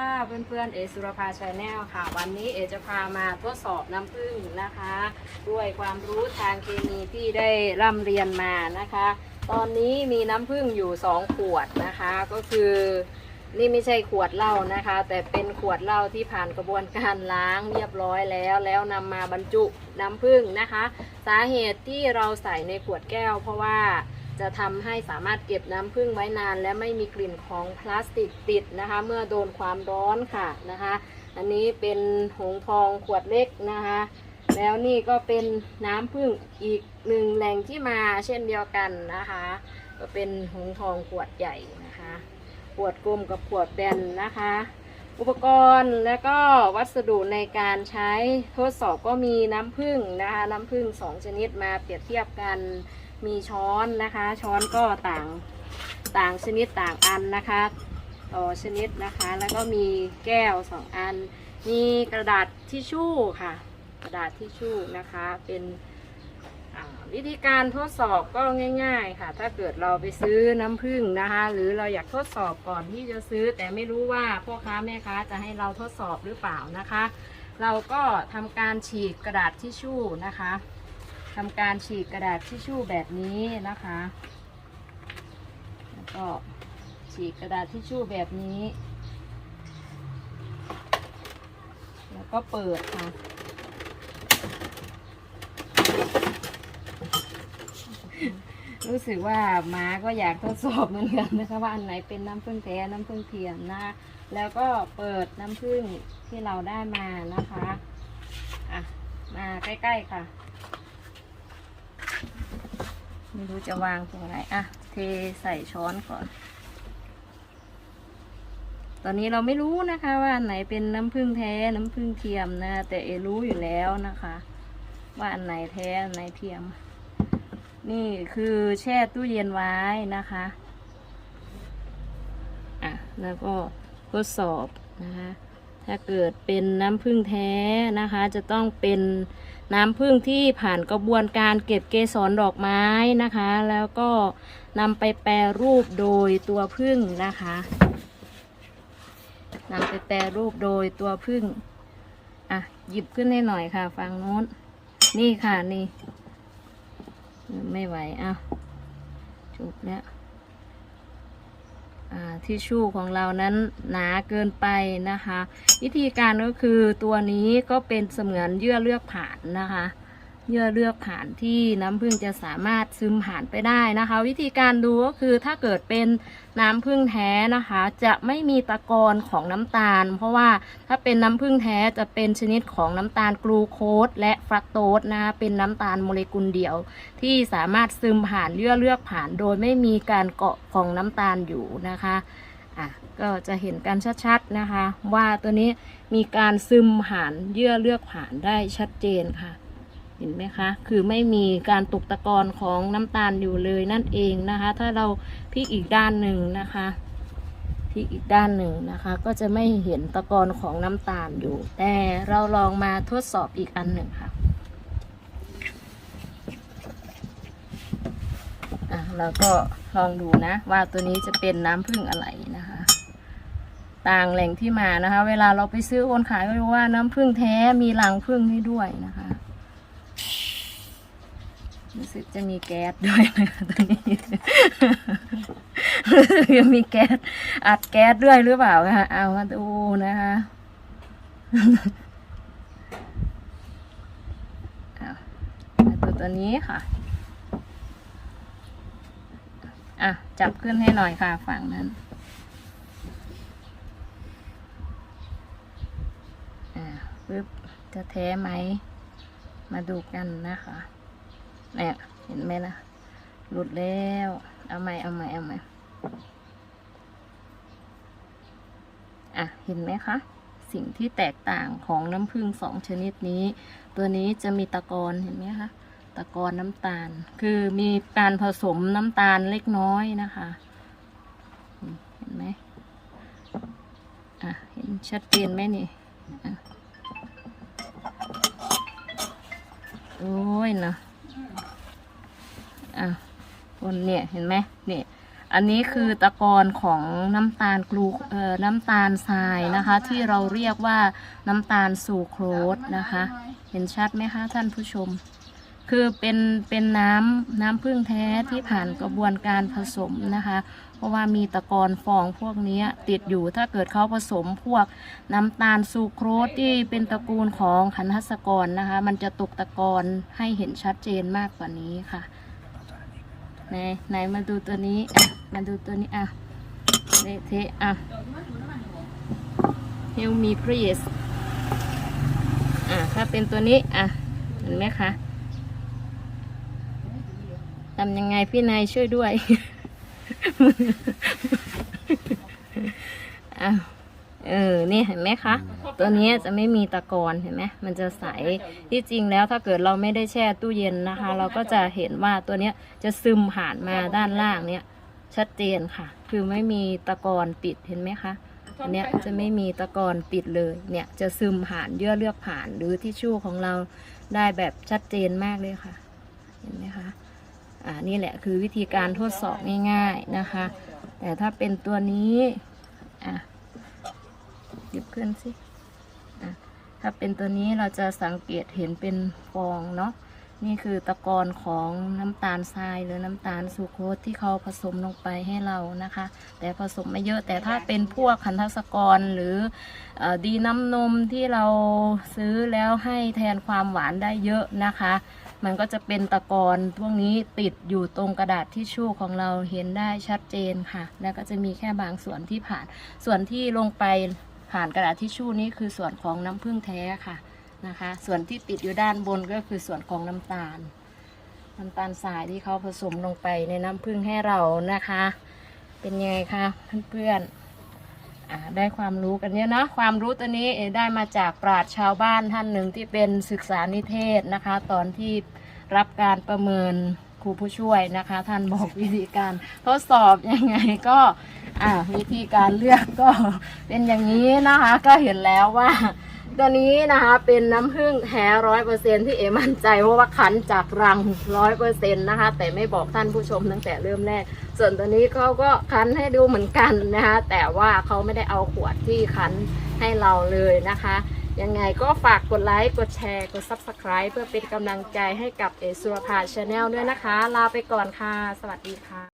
ค่ะเพื่อนๆเอสุรภาชาแนลค่ะ วันนี้เอจะพามาทดสอบน้ำผึ้งนะคะ ด้วยความรู้ทางเคมีที่ได้ร่ำเรียนมานะคะ ตอนนี้มีน้ำผึ้งอยู่ 2 ขวดนะคะ ก็คือนี่ไม่ใช่ขวดเหล้านะคะ แต่เป็นขวดเหล้าที่ผ่านกระบวนการล้างเรียบร้อยแล้ว แล้วนำมาบรรจุน้ำผึ้งนะคะ สาเหตุที่เราใส่ในขวดแก้ว เพราะว่า จะทำให้สามารถเก็บน้ำผึ้งไว้นาน และไม่มีกลิ่นของพลาสติกติดนะคะ เมื่อโดนความร้อนค่ะนะคะ อันนี้เป็นหงทองขวดเล็กนะคะ แล้วนี่ก็เป็นน้ำผึ้งอีกหนึ่งแหล่งที่มาเช่นเดียวกันนะคะ ก็เป็นหงทองขวดใหญ่นะคะขวดกลมกับขวดแบนนะคะ อุปกรณ์และก็วัสดุในการใช้ทดสอบก็มีน้ำผึ้งนะคะ น้ำผึ้งสองชนิดมาเปรียบเทียบกัน มีช้อนนะคะ ช้อนก็ต่างต่างชนิดต่างอันนะคะต่อชนิดนะคะ แล้วก็มีแก้วสองอัน มีกระดาษทิชชู่ค่ะ กระดาษทิชชู่นะคะเป็นวิธีการทดสอบก็ง่าย ๆ ค่ะ ถ้าเกิดเราไปซื้อน้ำผึ้งนะคะ หรือเราอยากทดสอบก่อนที่จะซื้อ แต่ไม่รู้ว่าพ่อค้าแม่ค้าจะให้เราทดสอบหรือเปล่านะคะ เราก็ทำการฉีกกระดาษทิชชู่นะคะ ทำการฉีกกระดาษทิชชู่แบบนี้นะคะ แล้วก็ฉีกกระดาษทิชชู่แบบนี้ แล้วก็เปิดค่ะรู้สึกว่าม้าก็อยากทดสอบเหมือนกันนะคะว่าอันไหนเป็นน้ำผึ้งแท้น้ำผึ้งเทียมนะคะแล้วก็เปิดน้ำผึ้งที่เราได้มานะคะ อะ มาใกล้ ๆ ค่ะ ไม่รู้จะวางตรงไหนอะ เทใส่ช้อนก่อน ตอนนี้เราไม่รู้นะคะว่าอันไหนเป็นน้ำผึ้งแท้น้ำผึ้งเทียมนะ แต่เอรู้อยู่แล้วนะคะ ว่าอันไหนแท้อันไหนเทียม นี่คือแช่ตู้เย็นไว้นะคะอะแล้วก็ทดสอบนะคะ ถ้าเกิดเป็นน้ำผึ้งแท้นะคะ จะต้องเป็นน้ำผึ้งที่ผ่านกระบวนการเก็บเกสรดอกไม้นะคะ แล้วก็นำไปแปรรูปโดยตัวผึ้งนะคะนำไปแปรรูปโดยตัวผึ้งอะหยิบขึ้นให้หน่อยค่ะฟังโน้น นี่ค่ะนี่ ไม่ไหวอะจุกแล้วอ่า ทิชชู่ของเรานั้นหนาเกินไปนะคะ วิธีการก็คือตัวนี้ก็เป็นเสมือนเยื่อเลือกผ่านนะคะ เยื่อเลือกผ่านที่น้ำผึ้งจะสามารถซึมผ่านไปได้นะคะ วิธีการดูก็คือถ้าเกิดเป็นน้ำผึ้งแท้นะคะ จะไม่มีตะกอนของน้ำตาล เพราะว่าถ้าเป็นน้ำผึ้งแท้จะเป็นชนิดของน้ำตาลกลูโคสและฟรักโตสนะคะเป็นน้ำตาลโมเลกุลเดียว ที่สามารถซึมผ่านเยื่อเลือกผ่าน โดยไม่มีการเกาะของน้ำตาลอยู่นะคะอะก็จะเห็นกันชัดๆนะคะ ว่าตัวนี้มีการซึมผ่านเยื่อเลือกผ่านได้ชัดเจนค่ะ เห็นไหมคะ คือไม่มีการตกตะกอนของน้ำตาลอยู่เลยนั่นเองนะคะ ถ้าเราพลิกอีกด้านหนึ่งนะคะพลิกอีกด้านหนึ่งนะคะ ก็จะไม่เห็นตะกอนของน้ำตาลอยู่ แต่เราลองมาทดสอบอีกอันหนึ่งค่ะอะเราก็ลองดูนะว่าตัวนี้จะเป็นน้ำผึ้งอะไรนะคะ ต่างแหล่งที่มานะคะ เวลาเราไปซื้อคนขายก็รู้ว่าน้ำผึ้งแท้มีรังผึ้งให้ด้วยนะคะ รู้สึกจะมีแก๊สด้วยนะคะตรงนี้รู้สึกจะมีแก๊สอัดแก๊สด้วยหรือเปล่าคะเอามาดูนะคะมาดูตัวนี้ค่ะอะ จับขึ้นให้หน่อยค่ะฝั่งนั้นอ่าปึ๊บจะแท้ไหม มาดูกันนะคะ เนี่ยเห็นไหมล่ะ หลุดแล้ว เอาใหม่เอาใหม่เอาใหม่อะ เห็นไหมคะ สิ่งที่แตกต่างของน้ำผึ้งสองชนิดนี้ ตัวนี้จะมีตะกอนเห็นไหมคะ ตะกอนน้ำตาล คือมีการผสมน้ำตาลเล็กน้อยนะคะ เห็นไหมอะ เห็นชัดเจนไหมนี่อะโอ้ยเนาะ อะคนเนี่ยเห็นไหมเนี่ยอันนี้คือตะกอนของน้ำตาลกลูเอ่อน้ำตาลทรายนะคะ ที่เราเรียกว่าน้ำตาลสูโครสนะคะ เห็นชัดไหมคะท่านผู้ชม คือเป็นเป็นน้ำน้ำพึ่งแท้ที่ผ่านกระบวนการผสมนะคะ เพราะว่ามีตะกอนฟองพวกนี้ติดอยู่ถ้าเกิดเขาผสมพวกน้ำตาลซูโครสที่เป็นตระกูลของขันทัสกรนะคะ มันจะตกตะกอนให้เห็นชัดเจนมากกว่านี้ค่ะ ไหนไหนมาดูตัวนี้อะมาดูตัวนี้อะเละเทะอะ Help me please อะถ้าเป็นตัวนี้อะเห็นไหมคะทำยังไงพี่นายช่วยด้วยอ้าว เออนี่เห็นไหมคะ ตัวนี้จะไม่มีตะกอนเห็นไหมมันจะใสที่จริงแล้วถ้าเกิดเราไม่ได้แช่ตู้เย็นนะคะ เราก็จะเห็นว่าตัวเนี้ยจะซึมผ่านมาด้านล่างเนี้ยชัดเจนค่ะ คือไม่มีตะกอนติดเห็นไหมคะอันเนี้ยจะไม่มีตะกอนติดเลย เนี่ยจะซึมผ่านเยื่อเลือกผ่านหรือทิชชู่ของเราได้แบบชัดเจนมากเลยค่ะ เห็นไหมคะ อ่า นี่แหละคือวิธีการทดสอบง่าย ๆนะคะ แต่ถ้าเป็นตัวนี้ อะ หยิบขึ้นสิถ้าเป็นตัวนี้เราจะสังเกตเห็นเป็นฟองเนาะนี่คือตะกอนของน้ำตาลทรายหรือน้ำตาลซูโครสที่เขาผสมลงไปให้เรานะคะ แต่ผสมไม่เยอะแต่ถ้าเป็นพวกขันทศกรหรือออดีน้ำนมที่เราซื้อแล้วให้แทนความหวานได้เยอะนะคะ มันก็จะเป็นตะกอนพวกนี้ติดอยู่ตรงกระดาษทิชชู่ของเราเห็นได้ชัดเจนค่ะ แล้วก็จะมีแค่บางส่วนที่ผ่านส่วนที่ลงไป ผ่านกระดาษทิชชู่นี้คือส่วนของน้ำผึ้งแท้ค่ะนะคะ ส่วนที่ติดอยู่ด้านบนก็คือส่วนของน้ำตาล น้ำตาลทรายที่เขาผสมลงไปในน้ำผึ้งให้เรานะคะ เป็นยังไงคะเพื่อนๆได้ความรู้กันเยอะนาะความรู้ตัวนี้ได้มาจากปราชญ์ชาวบ้านท่านหนึ่งที่เป็นศึกษานิเทศนะคะ ตอนที่รับการประเมินครูผู้ช่วยนะคะ ท่านบอกวิธีการทดสอบยังไงก็ อ่าวิธีการเลือกก็เป็นอย่างนี้นะคะ ก็เห็นแล้วว่า ตัวนี้นะคะเป็นน้ำผึ้งแท้ร้อยเปอร์เซ็นที่เอมั่นใจเพราะว่าคั้นจากรังร้อยเปอร์เซ็นนะคะ แต่ไม่บอกท่านผู้ชมตั้งแต่เริ่มแรก ส่วนตัวนี้เขาก็คั้นให้ดูเหมือนกันนะคะ แต่ว่าเขาไม่ได้เอาขวดที่คั้นให้เราเลยนะคะยังไงก็ฝากกดไลค์ กดแชร์ กด Subscribe เพื่อเป็นกำลังใจให้กับเอสุรพาชาแนลด้วยนะคะ ลาไปก่อนค่ะ สวัสดีค่ะ